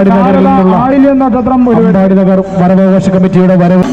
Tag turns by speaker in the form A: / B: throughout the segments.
A: അമ്പാടി നഗറിൽ നിന്നുള്ള
B: നക്ഷത്രം
A: അമ്പാടി നഗർ കമ്മിറ്റിയുടെ വരവ്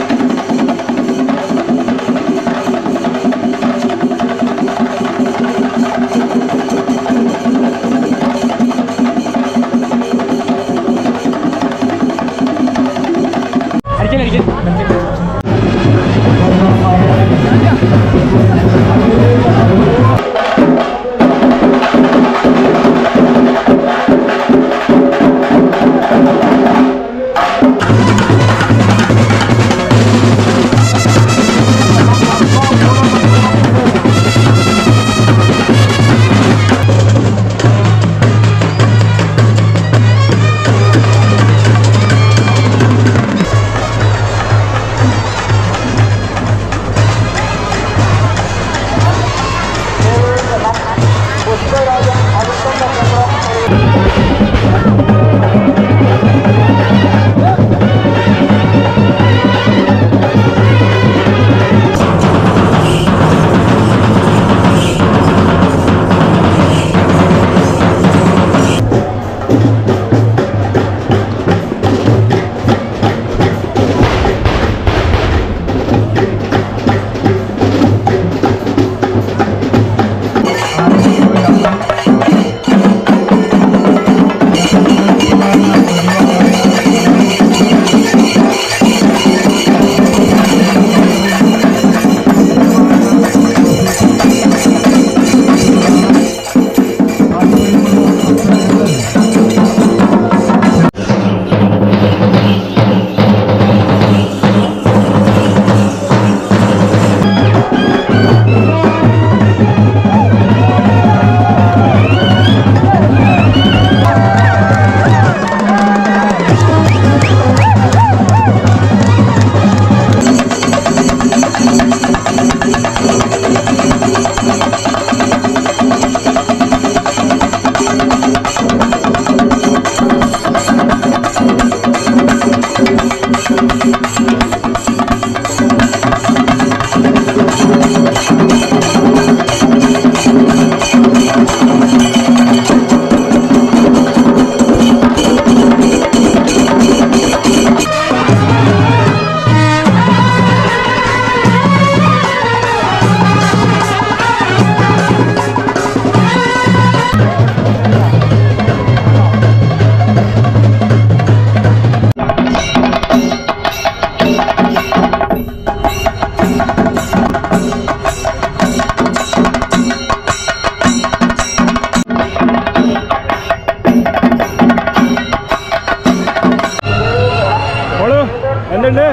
B: എന്തുണ്ട്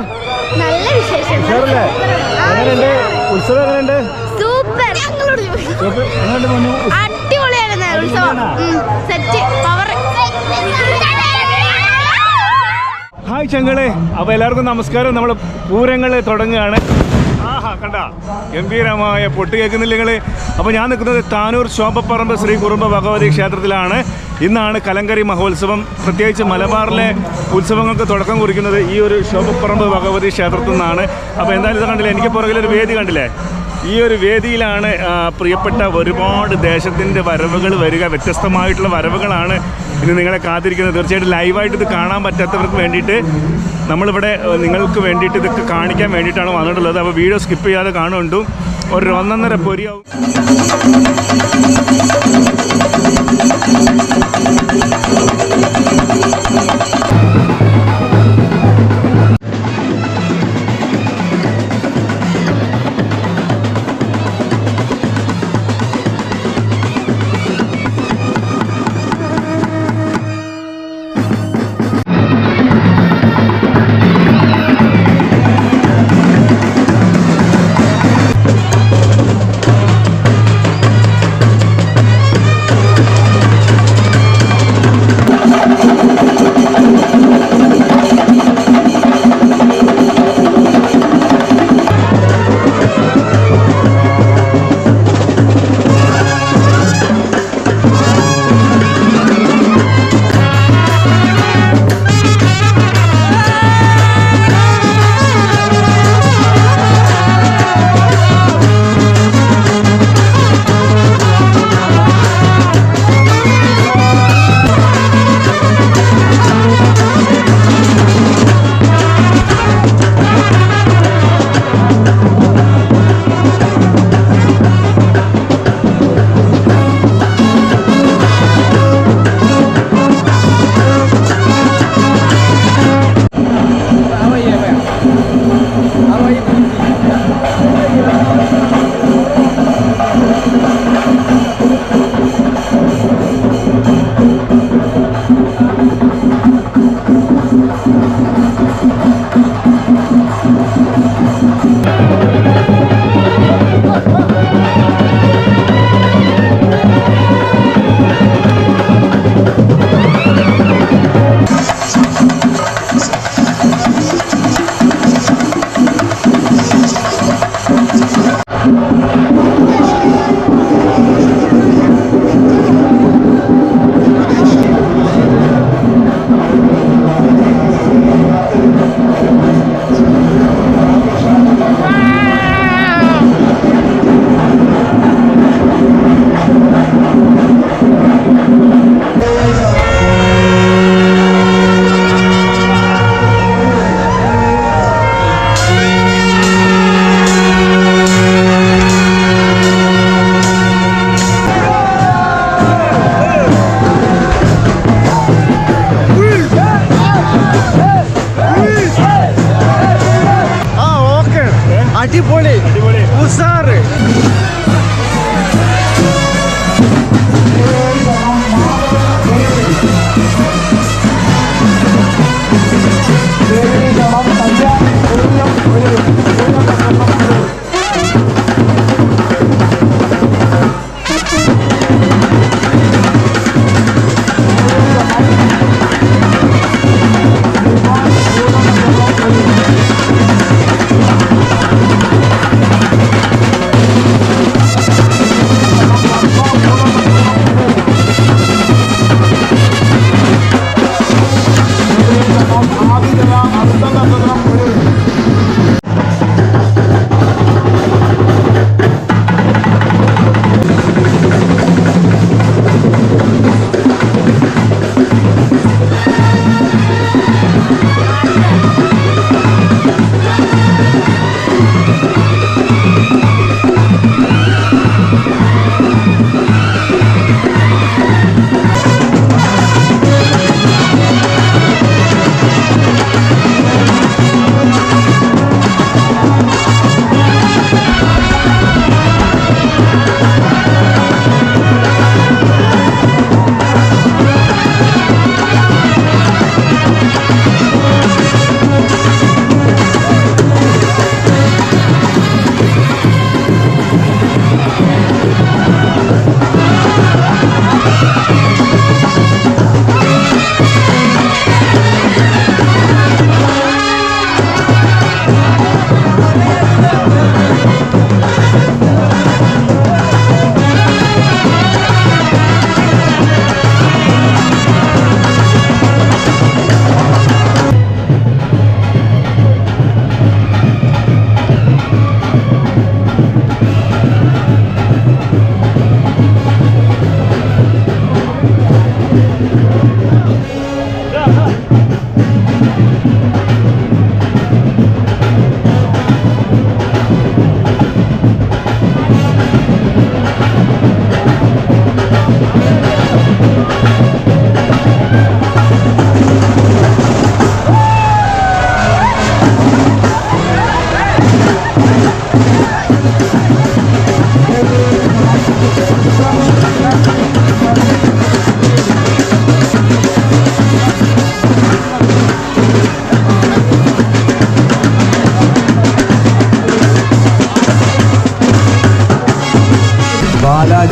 C: നല്ല വിശേഷം
B: ഉഷാറല്ലേ? എങ്ങനെയുണ്ട്? ഉത്സവം എങ്ങനെയുണ്ട്?
C: സൂപ്പർ.
B: സൂപ്പർ. എങ്ങനെയുണ്ട് മോനു?
C: അടിപൊളിയായിരുന്നു ഉത്സവം. സെറ്റ് പവർ
B: ഹായ് ചങ്ങളെ അപ്പൊ എല്ലാവർക്കും നമസ്കാരം. നമ്മൾ പൂരങ്ങൾ തുടങ്ങുകയാണ്. ആഹാ കണ്ട. ഗംഭീരമായ പൊട്ട് കേൾക്കുന്നില്ലെങ്കിൽ നിങ്ങൾ? അപ്പൊ ഞാൻ നിൽക്കുന്നത് താനൂർ ശോഭപ്പറമ്പ് ശ്രീ കുറുമ്പ ഭഗവതി ക്ഷേത്രത്തിലാണ്. ഇന്നാണ് കലങ്കരി മഹോത്സവം. പ്രത്യേകിച്ച് മലബാറിലെ ഉത്സവങ്ങൾക്ക് തുടക്കം കുറിക്കുന്നത് ഈ ഒരു ശോഭപ്പറമ്പ് ഭഗവതി ക്ഷേത്രത്തിൽ നിന്നാണ്. അപ്പോൾ എന്തായാലും ഇത് കണ്ടില്ലേ എനിക്ക് പുറകിലൊരു വേദി കണ്ടില്ലേ? ഈ ഒരു വേദിയിലാണ് പ്രിയപ്പെട്ട ഒരുപാട് ദേശത്തിന്റെ വരവുകൾ വരിക വ്യത്യസ്തമായിട്ടുള്ള വരവുകളാണ് ഇനി നിങ്ങളെ കാത്തിരിക്കുന്നത്. തീർച്ചയായിട്ടും ലൈവായിട്ട് ഇത് കാണാൻ പറ്റാത്തവർക്ക് വേണ്ടിയിട്ട് നമ്മളിവിടെ നിങ്ങൾക്ക് വേണ്ടിയിട്ട് ഇതൊക്കെ കാണിക്കാൻ വേണ്ടിയിട്ടാണ് വന്നിട്ടുള്ളത്. അപ്പോൾ വീഡിയോ സ്കിപ്പ് ചെയ്യാതെ കാണുന്നുണ്ട്. ഒരു ഒന്നൊന്നര പൊരിയാവും.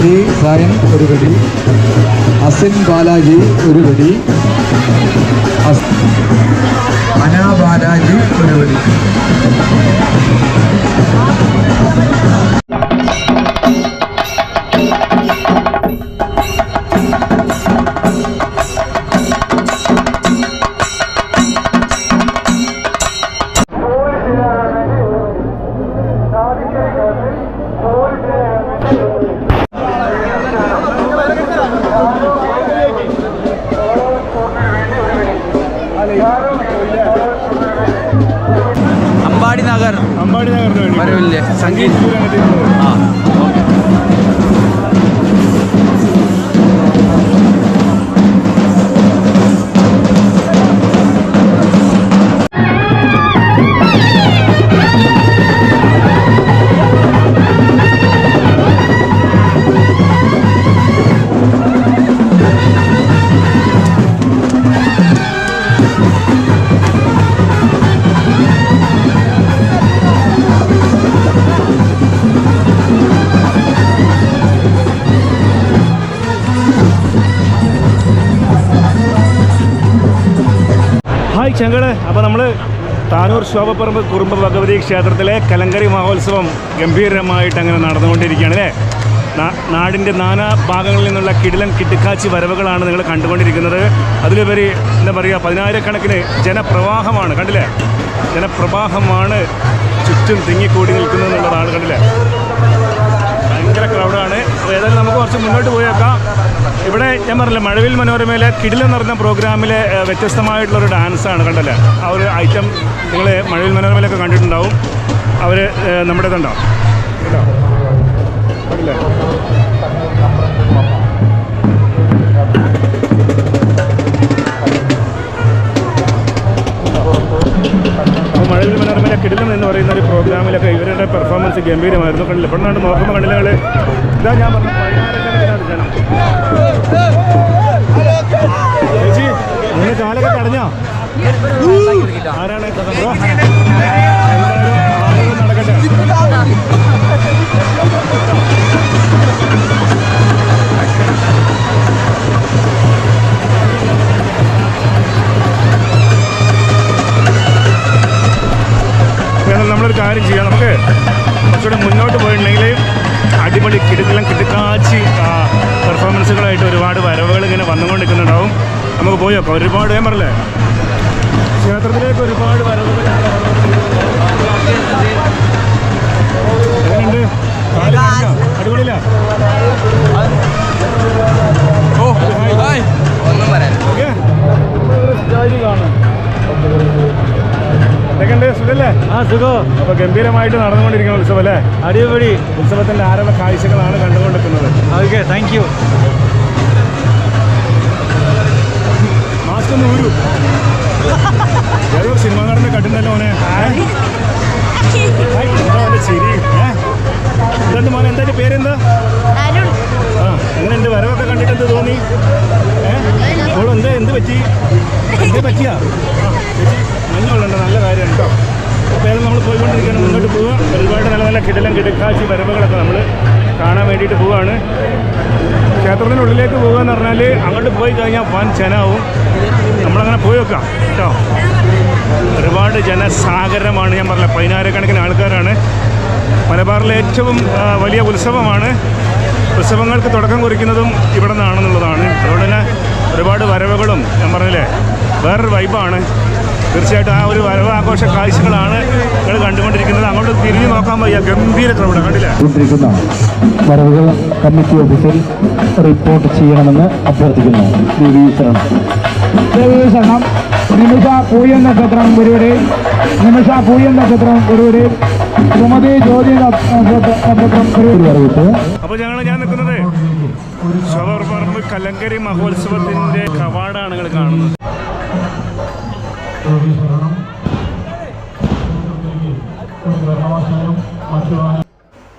D: ബാലാജി സയൻ ഒരു പടി അസിൻ ബാലാജി ഒരു പടി അന ഒരു വെടി
B: ഹായ് ചങ്ങൾ അപ്പോൾ നമ്മൾ താനൂർ ശോഭപ്പറമ്പ് കുറുമ്പ ഭഗവതി ക്ഷേത്രത്തിലെ കലങ്കരി മഹോത്സവം ഗംഭീരമായിട്ട് അങ്ങനെ നടന്നുകൊണ്ടിരിക്കുകയാണ് അല്ലേ? നാടിന്റെ നാനാ ഭാഗങ്ങളിൽ നിന്നുള്ള കിടിലൻ കിട്ടിക്കാച്ചി വരവുകളാണ് നിങ്ങൾ കണ്ടുകൊണ്ടിരിക്കുന്നത്. അതിലുപരി എന്താ പറയുക പതിനായിരക്കണക്കിന് ജനപ്രവാഹമാണ് കണ്ടില്ലേ? ജനപ്രവാഹമാണ് ചുറ്റും തിങ്ങിക്കൂടി നിൽക്കുന്നത് എന്നുള്ളതാണ് കണ്ടില്ലേ? ഭയങ്കര ക്രൗഡാണ് ഏതായാലും നമുക്ക് കുറച്ച് മുന്നോട്ട് പോയേക്കാം. ഇവിടെ ഞാൻ പറഞ്ഞില്ല മഴവിൽ മനോരമയിലെ കിടിലം പറഞ്ഞ പ്രോഗ്രാമിലെ വ്യത്യസ്തമായിട്ടുള്ള വ്യത്യസ്തമായിട്ടുള്ളൊരു ഡാൻസാണ് കണ്ടല്ലേ? ആ ഒരു ഐറ്റം നിങ്ങൾ മഴവിൽ മനോരമയിലൊക്കെ കണ്ടിട്ടുണ്ടാവും. അവർ നമ്മുടെ ഇതുണ്ടോ മഴവിൽ മനോരമയിലെ കിടിലം എന്ന് പറയുന്ന ഒരു പ്രോഗ്രാമിലൊക്കെ ഇവരുടെ പെർഫോമൻസ് ഗംഭീരമായിരുന്നു കണ്ടില്ല? പെണ്ണാണ്ട് നോക്കുമ്പോൾ കണ്ടില്ല ഇതാ ഞാൻ പറഞ്ഞു നമ്മളൊരു കാര്യം ചെയ്യാം. നമുക്ക് കുറച്ചുകൂടി മുന്നോട്ട് പോയിട്ടുണ്ടെങ്കിൽ അടിപൊളി കിടുക്കലും കിടുക്കാച്ചി പെർഫോമൻസുകളായിട്ട് ഒരുപാട് വരവുകൾ ഇങ്ങനെ വന്നുകൊണ്ടിരിക്കുന്നുണ്ടാവും. നമുക്ക് പോയി ഒരുപാട് ഞാൻ പറഞ്ഞില്ലേ? ക്ഷേത്രത്തിലേക്ക് ഒരുപാട് വരവുകൾ എങ്ങനെയുണ്ട്? അടിപൊളിയില്ല?
E: ഓ ഹായ്. ഒന്നും പറയാൻ
B: ഓക്കെ. എന്തൊക്കെയുണ്ട്? സുഖല്ലേ?
A: ആ സുഖോ.
B: അപ്പൊ ഗംഭീരമായിട്ട് നടന്നുകൊണ്ടിരിക്കുന്ന ഉത്സവം അല്ലേ
A: അടിപൊളി.
B: ഉത്സവത്തിന്റെ ആരംഭ കാഴ്ചകളാണ് കണ്ടുകൊണ്ടിരിക്കുന്നത്.
A: Okay thank you.
B: മാസ്ക് ഒന്ന് ഊരു. ഏതോ സിനിമ നടന്ന് കട്ടുന്നല്ലോ മോനെ. ചിരി? എന്തുണ്ട് മോനെ? എന്താ പേരെന്താ? ആ എങ്ങനെയുണ്ട് വരവൊക്കെ കണ്ടിട്ട് എന്ത് തോന്നി ഏഹ് എന്താ? എന്ത് പറ്റി? എന്ത് പറ്റിയാ? നല്ല കാര്യം കേട്ടോ. ഏതായാലും നമ്മൾ പോയിക്കൊണ്ടിരിക്കുകയാണ്. മുന്നോട്ട് പോവുക. ഒരുപാട് നല്ല നല്ല കിടലം കിടക്കാശി വരവുകളൊക്കെ നമ്മൾ കാണാൻ വേണ്ടിയിട്ട് പോവുകയാണ്. ക്ഷേത്രത്തിനുള്ളിലേക്ക് പോകുക എന്ന് പറഞ്ഞാൽ അങ്ങോട്ട് പോയി കഴിഞ്ഞാൽ വൻ ജനവും. നമ്മളങ്ങനെ പോയി വെക്കാം കേട്ടോ? ഒരുപാട് ജനസാഗരമാണ് ഞാൻ പറഞ്ഞത്. പതിനായിരക്കണക്കിന് ആൾക്കാരാണ്. മലബാറിലെ ഏറ്റവും വലിയ ഉത്സവമാണ്. ഉത്സവങ്ങൾക്ക് തുടക്കം കുറിക്കുന്നതും ഇവിടെ നിന്നാണെന്നുള്ളതാണ്. അതുകൊണ്ട് തന്നെ ഒരുപാട് വരവുകളും ഞാൻ പറഞ്ഞില്ലേ? വേറൊരു വൈബാണ് തീർച്ചയായിട്ടും ആ ഒരു വരവാഘോഷ കാഴ്ചകളാണ് നിങ്ങൾ കണ്ടുകൊണ്ടിരിക്കുന്നത്. അങ്ങോട്ട് തിരിഞ്ഞു നോക്കാൻ വയ്യ. ഗംഭീര ക്രൗഡ് കണ്ടില്ലേ?
A: വരവുകൾ കമ്മിറ്റി ഓഫീസിൽ റിപ്പോർട്ട് ചെയ്യണമെന്ന് അഭ്യർത്ഥിക്കുന്നു. ശരണം നിമിഷ പൂയൻ നക്ഷത്രം ഗുരുവിടെയും നിമിഷ പൂയ നക്ഷത്രം ഗുരുവിടെയും സുമതി ജ്യോതി നക്ഷത്രം
B: അപ്പോൾ ഞങ്ങൾ ഞാൻ നിൽക്കുന്നത് കലങ്കരി മഹോത്സവത്തിന്റെ കവാടാണ് നിങ്ങൾ കാണുന്നത്.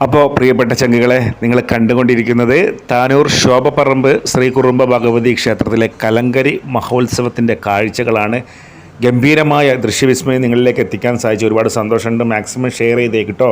B: അപ്പോൾ പ്രിയപ്പെട്ട ചങ്കുകളെ നിങ്ങൾ കണ്ടുകൊണ്ടിരിക്കുന്നത് താനൂർ ശോഭപ്പറമ്പ് ശ്രീ കുറുമ്പ ഭഗവതി ക്ഷേത്രത്തിലെ കലങ്കരി മഹോത്സവത്തിന്റെ കാഴ്ചകളാണ്. ഗംഭീരമായ ദൃശ്യവിസ്മയം നിങ്ങളിലേക്ക് എത്തിക്കാൻ സാധിച്ചു. ഒരുപാട് സന്തോഷമുണ്ട്. മാക്സിമം ഷെയർ ചെയ്തേ ചെയ്തേക്കിട്ടോ